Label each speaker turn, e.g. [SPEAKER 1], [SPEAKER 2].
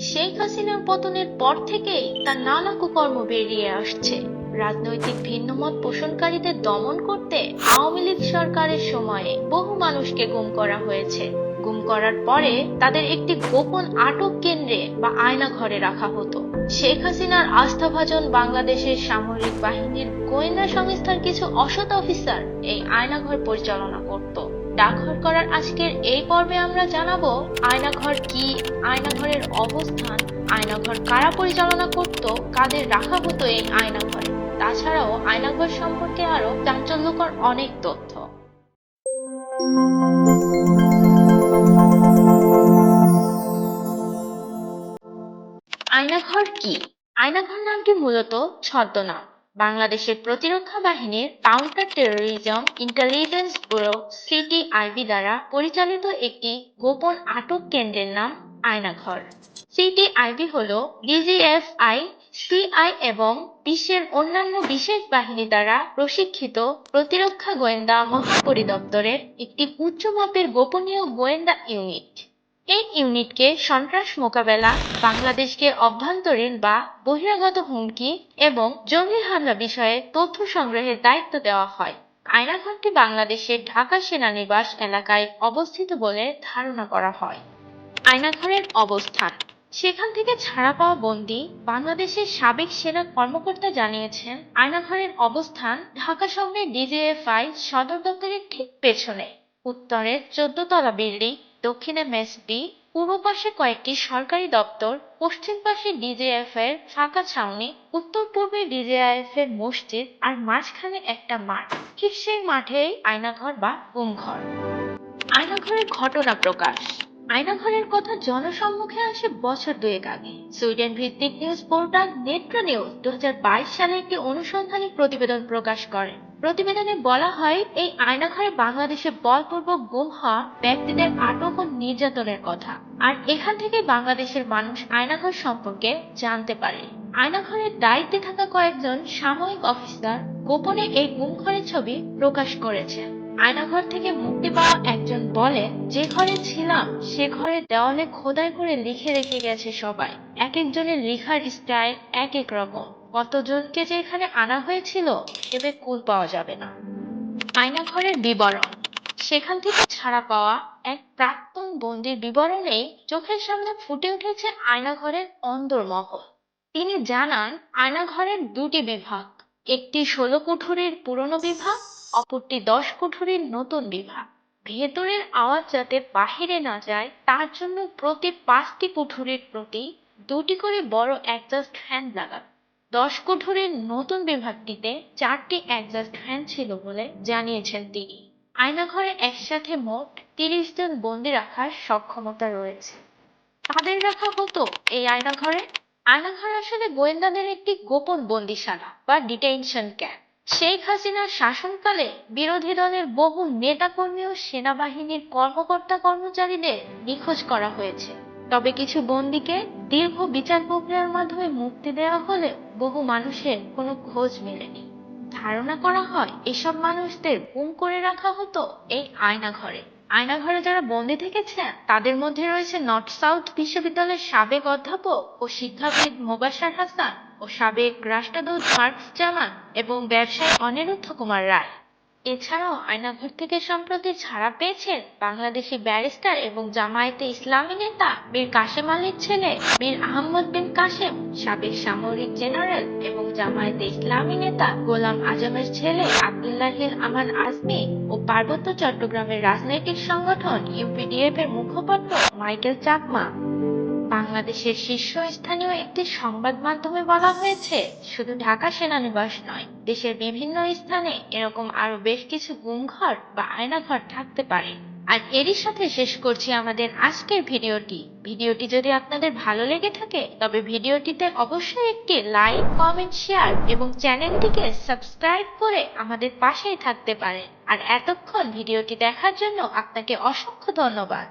[SPEAKER 1] শেখ হাসিনার পতনের পর থেকেই তার নানা কুকর্ম বেরিয়ে আসছে। রাজনৈতিক ভিন্নমত পোষণকারীদের দমন করতে আওয়ামী লীগ সরকারের সময়ে বহু মানুষকে গুম করা হয়েছে। গুম করার পরে তাদের একটি গোপন আটক কেন্দ্রে বা আয়না ঘরে রাখা হতো। শেখ হাসিনার আস্থাভাজন বাংলাদেশের সামরিক বাহিনীর গোয়েন্দা সংস্থার কিছু অসৎ অফিসার এই আয়নাঘর পরিচালনা করত। ডাকঘর করার আজকের এই পর্বে আমরা জানাব আয়নাঘর কি, আয়নাঘরের অবস্থান, আয়নাঘর কারা পরিচালনা করত, কাদের রাখা হতো এই আয়নাঘরে। তাছাড়াও আয়নাঘর সম্পর্কে আরও চাঞ্চল্যকর অনেক তথ্য। আয়নাঘর কি? আয়নাঘর নামটি মূলত ছদ্মনাম। বাংলাদেশের প্রতিরক্ষা বাহিনীর counter terrorism intelligence bureau CTIB দ্বারা পরিচালিত একটি গোপন আটক কেন্দ্রের নাম আয়নাঘর। সিটিআইবি হল ডিজিএফআই সিআই এবং বিশ্বের অন্যান্য বিশেষ বাহিনী দ্বারা প্রশিক্ষিত প্রতিরক্ষা গোয়েন্দা মহাপরিদপ্তরের একটি উচ্চ মাপের গোপনীয় গোয়েন্দা ইউনিট। এই ইউনিটকে সন্ত্রাস মোকাবেলা, বাংলাদেশকে অভ্যন্তরীণ বা বহিরাগত হুমকি এবং জঙ্গি হামলা বিষয়ে তথ্য সংগ্রহের দায়িত্ব দেওয়া হয়। আয়নাঘরটি বাংলাদেশের ঢাকা সেনানিবাস এলাকায় অবস্থিত বলে ধারণা করা হয়। আয়নাঘরের অবস্থান। সেখান থেকে ছাড়া পাওয়া বন্দী বাংলাদেশের সাবেক সেনা কর্মকর্তা জানিয়েছেন, আয়নাঘরের অবস্থান ঢাকা শহরের ডিজিএফআই সদর দপ্তরের ঠিক পেছনে। উত্তরের চোদ্দ তলা বিল্ডিং, দক্ষিণে মেসবি, পূর্ব পাশে কয়েকটি সরকারি দপ্তর, পশ্চিম পাশে ডিজেএফ এর ফাঁকা ছাউনি, উত্তর পূর্বে ডিজেআইএফ এর মসজিদ আর মাঝখানে একটা মাঠ। ঠিক সেই মাঠেই আয়নাঘর বা গুমঘর আয়নাঘরের ঘটনা প্রকাশ। আয়নাঘরের কথা জনসম্মুখে আসে বছর দুয়েক আগে। সুইডেন ভিত্তিক নিউজ পোর্টাল নেট্রো নিউজ দু সালে একটি অনুসন্ধানী প্রতিবেদন প্রকাশ করে। প্রতিবেদনে বলা হয়, এই আয়নাঘরে বাংলাদেশে বলপূর্বক গুম হওয়া ব্যক্তিদের আটক ও নির্যাতনের কথা। আর এখান থেকে বাংলাদেশের মানুষ আয়নাঘর সম্পর্কে জানতে পারে। আয়নাঘরের দায়িত্বে থাকা কয়েকজন সাময়িক অফিসার গোপনে এই গুমঘরের ছবি প্রকাশ করেছেন। আয়নাঘর থেকে মুক্তি পাওয়া একজন বলে, যে ঘরে ছিলাম, সে ঘরের দেওয়ালে খোদাই করে লিখে রেখে গেছে সবাই। এক একজনের লেখার স্টাইল এক এক রকম। কতজনকে যে এখানে আনা হয়েছিল, ভেবে কুল পাওয়া যাবে না। আয়নাঘরের বিবরণ। সেখান থেকে ছাড়া পাওয়া এক প্রাক্তন বন্দির বিবরণেই চোখের সামনে ফুটে উঠেছে আয়নাঘরের অন্দরমহল। তিনি জানান, আয়নাঘরের দুটি বিভাগ, একটি ষোলো কুঠুরির পুরনো বিভাগ অপরটি দশ কুঠুরির নতুন বিভাগ। ভেতরের আওয়াজ যাতে বাহিরে না যায়, তার জন্য প্রতি পাঁচটি কুঠুরির প্রতি দুটি করে বড় অ্যাডজাস্ট ফ্যান লাগানো। দশ কুঠুরির নতুন বিভাগটিতে চারটি অ্যাডজাস্ট ফ্যান ছিল বলে জানিয়েছেন তিনি। আয়নাঘরে একসাথে মোট তিরিশ জন বন্দি রাখার সক্ষমতা রয়েছে। তাদের রাখা হতো এই আয়নাঘরে। আয়নাঘর আসলে গোয়েন্দাদের একটি গোপন বন্দিশালা বা ডিটেনশন ক্যাম্প শেখ হাসিনার শাসনকালে বিরোধী দলের বহু নেতাকর্মী ও সেনাবাহিনীর কর্মকর্তা কর্মচারীদের নিখোঁজ করা হয়েছে। তবে কিছু বন্দীকে দীর্ঘ বিচার প্রক্রিয়ার মাধ্যমে মুক্তি দেওয়া হলে বহু মানুষের কোনো খোঁজ মেলেনি। ধারণা করা হয়, এসব মানুষদের গুম করে রাখা হতো এই আয়নাঘরে। আয়নাঘরে যারা বন্দী থেকেছেন, তাদের মধ্যে রয়েছে নর্থ সাউথ বিশ্ববিদ্যালয়ের সাবেক অধ্যাপক ও শিক্ষাবিদ মোবাশ্বের হাসান। ও সাবেক রাষ্ট্রদূত মার্কস জামান এবং ব্যবসায়ী অনিরুদ্ধ কুমার রায়। এছাড়াও আয়নাঘর থেকে সম্প্রতি ছাড়া পেয়েছেন বাংলাদেশি ব্যারিস্টার এবং জামায়াতে ইসলামী নেতা বীর কাশেম আলীর ছেলে বীর আহমদ বিন কাশেম, সাবেক সামরিক জেনারেল এবং জামায়াতে ইসলামী নেতা গোলাম আজমের ছেলে আবদুল্লাহিল আমান আজমি ও পার্বত্য চট্টগ্রামের রাজনৈতিক সংগঠন ইউপিডিএফ এর মুখপাত্র মাইকেল চাকমা। বাংলাদেশের শীর্ষস্থানীয় একটি সংবাদ মাধ্যমে বলা হয়েছে, শুধু ঢাকা সেনানিবাস নয়, দেশের বিভিন্ন স্থানে এরকম আরও বেশ কিছু গুমঘর বা আয়নাঘর থাকতে পারে। আর এরই সাথে শেষ করছি আমাদের আজকের ভিডিওটি। ভিডিওটি যদি আপনাদের ভালো লেগে থাকে, তবে ভিডিওটিতে অবশ্যই একটি লাইক, কমেন্ট, শেয়ার এবং চ্যানেলটিকে সাবস্ক্রাইব করে আমাদের পাশেই থাকতে পারেন। আর এতক্ষণ ভিডিওটি দেখার জন্য আপনাকে অসংখ্য ধন্যবাদ।